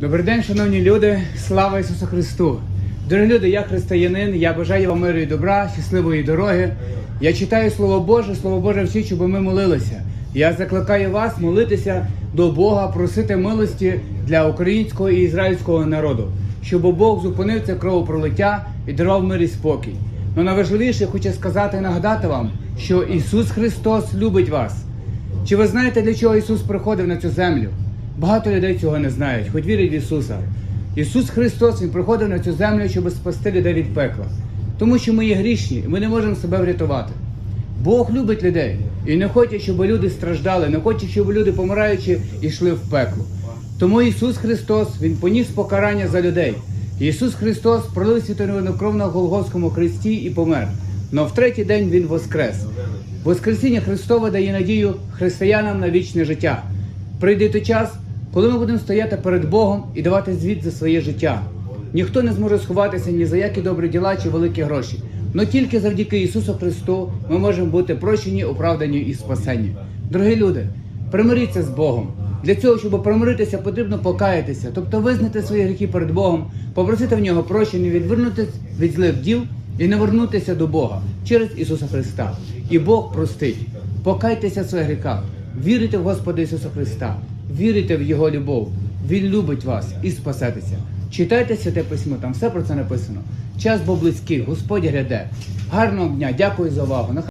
Добрий день, шановні люди, слава Ісусу Христу! Дорогі люди, я християнин, я бажаю вам миру і добра, щасливої дороги. Я читаю Слово Боже, Слово Боже вчить, щоб ми молилися. Я закликаю вас молитися до Бога, просити милості для українського і ізраїльського народу, щоб Бог зупинив це кровопролиття і дарував мир і спокій. Ну найважливіше хочу сказати і нагадати вам, що Ісус Христос любить вас. Чи ви знаєте, для чого Ісус приходив на цю землю? Багато людей цього не знають, хоч вірять в Ісуса. Ісус Христос Він приходив на цю землю, щоб спасти людей від пекла. Тому що ми є грішні, і ми не можемо себе врятувати. Бог любить людей і не хоче, щоб люди страждали, не хоче, щоб люди, помираючи, йшли в пекло. Тому Ісус Христос Він поніс покарання за людей. Ісус Христос пролив святовину кров на Голгофському хресті і помер. Но в третій день Він воскрес. Воскресіння Христове дає надію християнам на вічне життя. Прийде той час, коли ми будемо стояти перед Богом і давати звіт за своє життя. Ніхто не зможе сховатися ні за які добрі діла чи великі гроші. Но тільки завдяки Ісусу Христу ми можемо бути прощені, оправдані і спасені. Дорогі люди, примиріться з Богом. Для цього, щоб примиритися, потрібно покаятися, тобто визнати свої гріхи перед Богом, попросити в нього прощення, відвернутися від злих діл і не вернутися до Бога через Ісуса Христа. І Бог простить. Покайтеся в своїх гріхах, вірите в Господа Ісуса Христа, вірите в Його любов. Він любить вас і спасетеся. Читайте святе письмо, там все про це написано. Час був близький, Господь гряде. Гарного дня, дякую за увагу.